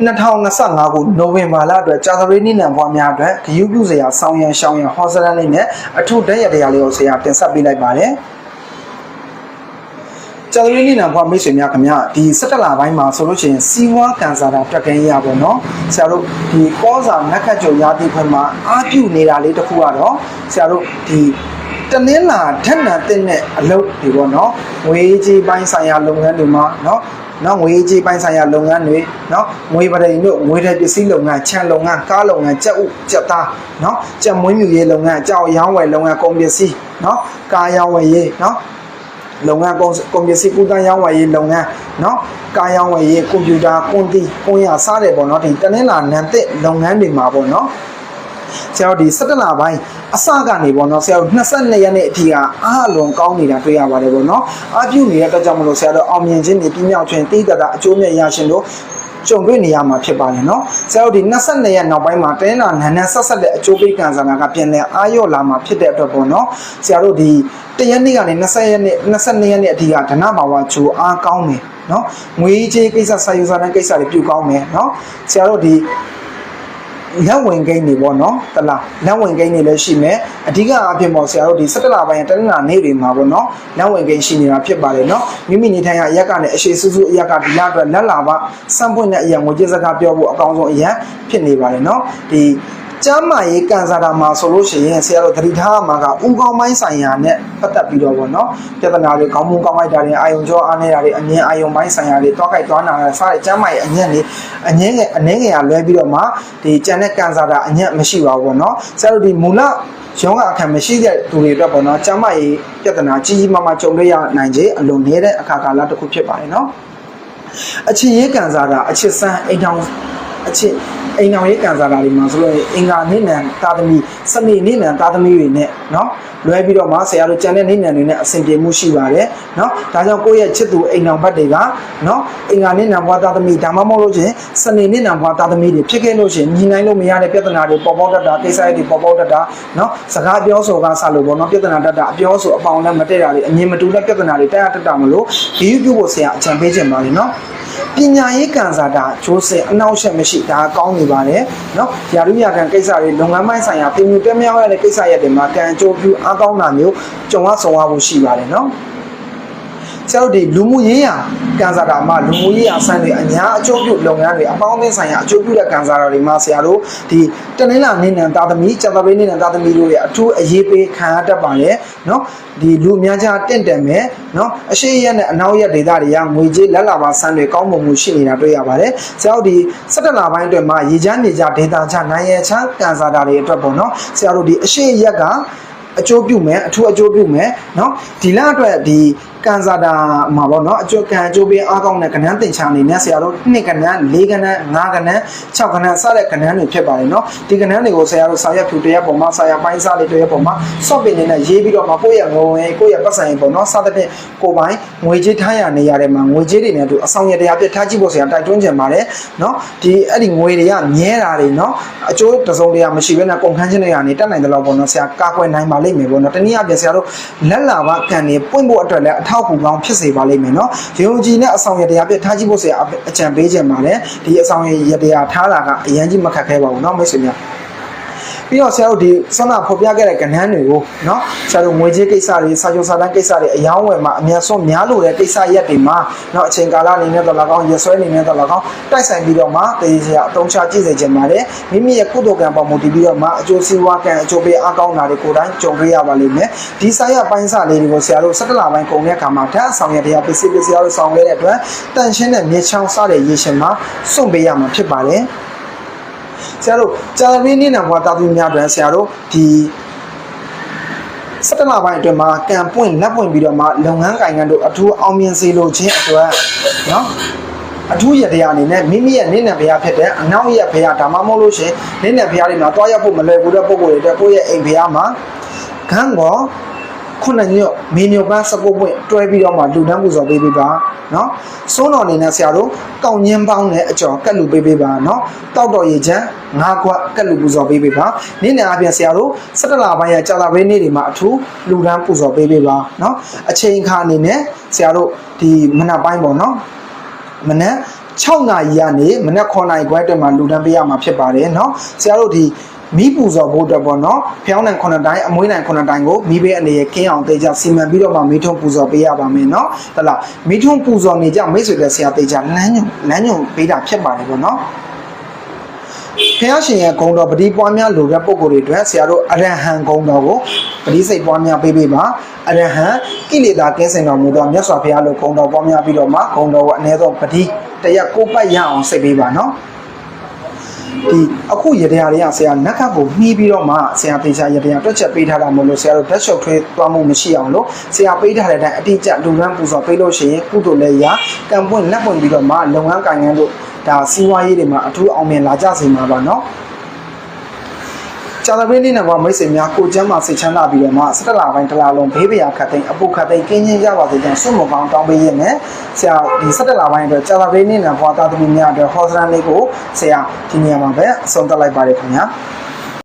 2025ခုနိုဝင်ဘာလအတွက်ကြာသပတေးနေ့နံပွားများအတွက်ဂယူးပြုစရာဆောင်းရန်ရှောင်းရန်ဟောစလန်လေးနဲ့အထုတက်ရတရားလေးကိုဆရာတင်ဆက်ပေးလိုက်ပါတယ်ကြာသပတေးနေ့နံပွားမိတ်ဆွေများခင်ဗျဒီ17လပိုင်းမှာဆိုလို့ရှိရင်စီဝါကန်စာတာတက်ကင်းရပါတော့ဆရာတို့ဒီကောစာနက်ခတ်ကြုံရာသီခွင်မှာအာပြုနေတာလေးတစ်ခုကတော့ဆရာတို့ဒီတနင်္လာဓာတ်နာတင်တဲ့အလုပ်တွေပေါ့နော်ငွေကြီးပိုင်းဆိုင်ရာလုပ်ငန်းတွေမှာနော် နော်ငွေကြီးပိုင်းဆိုင်ရာလုပ်ငန်းတွေနော်ငွေပရိတို့ငွေတဲ့ပစ္စည်းလုပ်ငန်းခြံလုပ်ငန်းကားလုပ်ငန်းကြက်ဥကြက်သားနော်ကြက်မွေးမြူရေးလုပ်ငန်းကြောက်ရောင်းဝယ်လုပ်ငန်းကုန်ပစ္စည်းနော်ကားရောင်းဝယ်ရေးနော်လုပ်ငန်းကုန်ကုန်ပစ္စည်းကုသရောင်းဝယ်ရေးလုပ်ငန်းနော်ကားရောင်းဝယ်ရေးကွန်ပျူတာကွန်တီကွန်ရစားတယ်ပေါ့နော်ဒီတနင်္လာနံတဲ့လုပ်ငန်းတွေမှာပေါ့နော် ဆရာတို့ဒီ17လပိုင်းအစကနေပေါ့နော်ဆရာတို့22ရက်နေ့အထိကအားအလွန်ကောင်းနေတာတွေ့ရပါတယ်ပေါ့နော်အားပြုနေတဲ့အတွက်ကြောင့်မလို့ဆရာတို့အောင်မြင်ခြင်းတွေပြမြောက်ခြင်းတိတတာအကျိုးမြတ်ရရှင်တို့ကြုံတွေ့နေရမှာဖြစ်ပါတယ်เนาะဆရာတို့ဒီ22ရက်နောက်ပိုင်းမှာတင်းလာနန်းနန်းဆက်ဆက်တဲ့အကျိုးပေးကံစားတာကပြန်လဲအာရော့လာမှာဖြစ်တဲ့အတွက်ပေါ့เนาะဆရာတို့ဒီတရက်နေ့ကနေ20ရက်နေ့22ရက်နေ့အထိကဒနဘာဝချိုအားကောင်းတယ်เนาะငွေကြေးကိစ္စစာယူစာတန်းကိစ္စတွေပြုကောင်းမယ်เนาะဆရာတို့ဒီ လက်ဝင်ကိန်းတွေပေါ့နော်တလားလက်ဝင်ကိန်းတွေလည်းရှိမယ်အဓိကအဖြစ်ပေါ့ဆရာတို့ဒီ17လပိုင်းတနင်္လာနေ့တွေမှာပေါ့နော်လက်ဝင်ကိန်းရှိနေတာဖြစ်ပါတယ်နော်မိမိနေထိုင်ရာအရက်ကနေအရှိစုစုအရက်ကဒီလအတွက်လက်လာပါစံပွင့်တဲ့အရာငွေကြေးစကားပြောဖို့အကောင်းဆုံးအရာဖြစ်နေပါတယ်နော်ဒီ ကျမ်းမာရေးကန်စားတာမှာဆိုလို့ရှိရင်ဆရာတို့သတိထားမှာကဥကောင်းပိုင်းဆိုင်ရာနဲ့ပတ်သက်ပြီးတော့ဗောနော်ပြဿနာတွေကောင်းမှုကောင်းလိုက်တာတွေအာယုံကြောအားနေတာတွေအမြင်အာယုံပိုင်းဆိုင်ရာတွေတွားကြိုက်တွားနာတာစတဲ့ကျမ်းမာရေးအညံ့တွေအငင်းငယ်အနှင်းငယ်ကလွဲပြီးတော့မှဒီကျန်တဲ့ကန်စားတာအညံ့မရှိပါဘူးဗောနော်ဆရာတို့ဒီမူလရောဂါအခက်မရှိတဲ့သူတွေအတွက်ပေါ့နော်ကျမ်းမာရေးပြဿနာကြီးကြီးမားမားကြုံတွေ့ရနိုင်ခြေအလွန်နေတဲ့အခါကာလတစ်ခုဖြစ်ပါတယ်နော်အချစ်ရေးကန်စားတာအချစ်ဆန်းအိမ်ထောင် အချစ်အိမ်တော်ရေးကန်စားတာတွေမှာဆိုလို့အင်္ဂါနိနံသာသမီစနေနိနံသာသမီတွေနဲ့เนาะလွဲပြီးတော့မှဆရာတို့ကြံတဲ့နိနံတွေနဲ့အဆင်ပြေမှုရှိပါတယ်เนาะဒါကြောင့်ကိုယ့်ရဲ့ချစ်သူအိမ်တော်ဘက်တွေကเนาะအင်္ဂါနိနံဘွားသာသမီဒါမှမဟုတ်လို့ချင်းစနေနိနံဘွားသာသမီတွေဖြစ်ခဲ့လို့ချင်းညီနိုင်လို့မရတဲ့ပြဿနာတွေပေါ်ပေါက်တတ်တာကိစ္စတွေပေါ်ပေါက်တတ်တာเนาะစကားပြောဆိုကဆလို့ပေါ့เนาะပြဿနာတတ်တာအပြောဆိုအပေါင်းနဲ့မတည့်တာတွေအမြင်မတူတဲ့ပြဿနာတွေတက်ရတတ်တာမလို့ဒီယူပြုဖို့ဆရာအကြံပေးခြင်းပါလေเนาะ ပညာရေးကန်စာတာဂျိုးစင်အနောက်ရှက်မရှိဒါကောင်းနေပါတယ်เนาะယာရုယာကန်ကိစ္စတွေလုပ်ငန်းပိုင်းဆိုင်ရာပြင်ပြတက်မြောက်ရတဲ့ကိစ္စရက်တွေမှာကံအကျိုးပြုအားကောင်းတာမျိုးကြုံရဆောင်ရဖို့ရှိပါတယ်เนาะ ဆရာတို့ဒီလူမှုရေးရာကန်စာတာမှာလူမှုရေးရာဆန်းတွေအများအကျိုးပြုလုပ်ငန်းတွေအပေါင်းအသင်းဆိုင်ရာအကျိုးပြုတဲ့ကန်စာတာတွေမှာဆရာတို့ဒီတနင်္လာနေ့နံသာသမီကျန်သပတေးနေ့နံသာသမီတို့ရဲ့အထူးအရေးပေးခံရတတ်ပါတယ်เนาะဒီလူအများကြားတင့်တယ်မယ်เนาะအရှိရက်နဲ့အနောက်ရက်ဒေသတွေကငွေကြေးလက်လာပါဆန်းတွေကောင်းမွန်မှုရှိနေတာတွေ့ရပါတယ်ဆရာတို့ဒီ17လပိုင်းအတွက်မှာရေချမ်းနေကြဒေတာချနိုင်ရချမ်းကန်စာတာတွေအတွက်ပေါ့เนาะဆရာတို့ဒီအရှိရက်က အကျိုးပြုမယ်အထူးအကျိုးပြုမယ်เนาะဒီလအတွက်ဒီ ကန်စာတာမှာပေါ့နော်အကျိုးကန်အကျိုးပေးအားကောင်းတဲ့ကဏ္ဍသင်ချာအနေနဲ့ဆရာတို့2ကဏ္ဍ4ကဏ္ဍ5ကဏ္ဍ6ကဏ္ဍစတဲ့ကဏ္ဍတွေဖြစ်ပါတယ်နော်ဒီကဏ္ဍတွေကိုဆရာတို့စာရွက်ဖြူတရက်ပေါ်မှာစာရွက်ပိုင်းစာလေးတရက်ပေါ်မှာစော့ပင်နေနဲ့ရေးပြီးတော့မှကိုယ့်ရဲ့ငွေဝင်ကိုယ့်ရဲ့ပတ်စံရေးပေါ့နော်စသဖြင့်ကိုပိုင်းငွေကြေးထားရနေရတဲ့မှာငွေကြေးတွေနဲ့တူအဆောင်ရတရားပြထားကြည့်ဖို့ဆရာတိုက်တွန်းချင်ပါတယ်နော်ဒီအဲ့ဒီငွေတွေကမြဲတာတွေနော်အကျိုးတစုံတရာမရှိဘဲနဲ့ကုန်ခန်းခြင်းတွေကနေတက်နိုင်တယ်လို့ပေါ့နော်ဆရာကာကွယ်နိုင်ပါလိမ့်မယ်ပေါ့နော်တနည်းအားဖြင့်ဆရာတို့လက်လာပါကန်နေပွင့်ဖို့အတွက်လည်းထောက်ကူကောင်းဖြစ်စေပါလိမ့်မယ်နော်ယုံကြည်နဲ့အဆောင်ရတရားပြထားကြည့်ဖို့ဆရာအကြံပေးခြင်းပါတယ်ဒီအဆောင်ရတရားထားတာကအရင်ကြီးမခက်ခဲပါဘူးနော်မိတ်ဆွေများ ပြီးတော့ဆရာတို့ဒီဆန္ဒဖော်ပြခဲ့တဲ့ကဏ္ဍတွေကိုနော်ဆရာတို့ငွေကြေးကိစ္စတွေစာချုပ်စာတမ်းကိစ္စတွေအယောင်းဝယ်မှာအများဆုံးများလို့တဲ့ကိစ္စရက်တွေမှာနော်အချိန်ကာလအနေနဲ့တော့၎င်းရဆွဲအနေနဲ့တော့၎င်းတိုက်ဆိုင်ပြီးတော့မှတည်ရစရာအသုံးချကြည့်စေချင်ပါတယ်မိမိရဲ့ကုသိုလ်ကံပေါ်မူတည်ပြီးတော့မှအကျိုးစီးပွားကံအကျိုးပေးအားကောင်းတာတွေကိုယ်တိုင်ကြုံတွေ့ရပါလိမ့်မယ်ဒီဆိုင်ရပိုင်းစာလေးတွေကိုဆရာတို့၁၇လပိုင်းကုန်တဲ့အခါမှာဓာတ်ဆောင်ရတရားပစ္စည်းပစ္စည်းအားလို့ဆောင်ခဲ့တဲ့အတွက်တန်ရှင်းတဲ့မြေချောင်းစတဲ့ရေရှင်မှာစွန့်ပေးရမှာဖြစ်ပါတယ် ဆရာတို့ကြာသပတေးနေ့နံဘွားတာသူများအတွက်ဆရာတို့ဒီစက်တလပိုင်းအတွင်းမှာကံပွင့်လက်ပွင့်ပြီးတော့မှလုပ်ငန်းကိုင်ငံတို့အထူးအောင်မြင်စေလိုခြင်းအတွက်နော်အထူးရတရားအနေနဲ့မိမိရဲ့နိနံဘုရားဖြစ်တဲ့အနောက်ရက်ဘုရားဒါမှမဟုတ်လို့ရှင်နိနံဘုရားတွေမှာတွားရောက်ဖို့မလွယ်ဘူးတဲ့ပုံကိုယ်တွေအတွက်ကိုယ့်ရဲ့အိမ်ဘုရားမှာခန်းကော ခုနှစ်ညွတ်မင်းညွတ်ပန်းစကုတ်ပွင့်တွဲပြီးတော့မှလူတန်းပူဇော်ပေးပေးပါเนาะစိုးတော်အနေနဲ့ဆရာတို့ကောက်ညင်းပေါင်းနဲ့အကျော်ကတ်လူပေးပေးပါเนาะတောက်တော်ရေချမ်းငါးခွက်ကတ်လူပူဇော်ပေးပေးပါနေ့နေ့အပြင်ဆရာတို့စက်တလာပိုင်းရကြာလာဘဲနေ့တွေမှာအထူးလူတန်းပူဇော်ပေးပေးပါเนาะအချိန်အခါအနေနဲ့ဆရာတို့ဒီမနက်ပိုင်းပေါ့เนาะမနက် 6နာရီကနေမနက်9နာရီခွဲအတွင်းမှာလူတန်းပေးရမှာဖြစ်ပါတယ်เนาะဆရာတို့ဒီ မိပူဇော်ဖို့အတွက်ပေါ့နော်ဖျောင်းနိုင်ခုနှစ်တိုင်းအမွေးနိုင်ခုနှစ်တိုင်းကိုမိဘအနေရဲ့ကင်းအောင်တေချာစီမံပြီးတော့မှမိထုံပူဇော်ပေးရပါမယ်နော်ဟုတ်လားမိထုံပူဇော်နေကြမိတ်ဆွေတဲ့ဆရာတေချာလမ်းညွန်လမ်းညွန်ပေးတာဖြစ်ပါတယ်ပေါ့နော်ဖះရှင်ရဲ့ဂုံတော်ပတိပွားများလိုတဲ့ပုံကိုယ်တွေအတွက်ဆရာတို့အရဟံဂုံတော်ကိုပတိစိတ်ပွားများပေးပေးပါအရဟံကိလေသာကင်းစင်တော်မူသောမြတ်စွာဘုရားလိုဂုံတော်ပွားများပြီးတော့မှဂုံတော်ကိုအ ਨੇ သောပတိတရက်ကိုပတ်ရအောင်စိတ်ပေးပါနော် ဒီအခုရတရားတွေကဆရာနက်ခတ်ကိုမှီးပြီးတော့မှဆရာတေချာရတရားတွက်ချက်ပေးထားတာမဟုတ်လို့ဆရာတို့ဓာတ်ရှုပ်ထွေးသွားမှုမရှိအောင်လို့ဆရာပေးထားတဲ့အတိုင်းအတိအကျလူရန်ပူဇော်ပေးလို့ရှိရင်ကုသိုလ်လည်းရကံပွင့်လက်ပွင့်ပြီးတော့မှလုပ်ငန်းကိုင်ငန်းတို့ဒါစီးပွားရေးတွေမှာအထူးအောင်မြင်လာကြစေမှာပါနော် ကြာသပတေးနေ့နဲ့ကမိတ်ဆွေများကိုကျမ်းမှာစိတ်ချမ်းသာပြီးတော့မှစက်တလာပိုင်းတစ်လားလုံးဘေးပရာခတ်သိမ်းအပုတ်ခတ်သိမ်းကင်းချင်းရပါစေကြောင်းစွန့်မကောင်းတောင်းပေးရမယ်ဆရာဒီစက်တလာပိုင်းအတွက်ကြာသပတေးနေ့နဲ့ဘွာသားသမီးများအတွက်ဟောစရန်လေးကိုဆရာဒီနေရာမှာပဲအဆုံးသတ်လိုက်ပါတယ်ခင်ဗျာ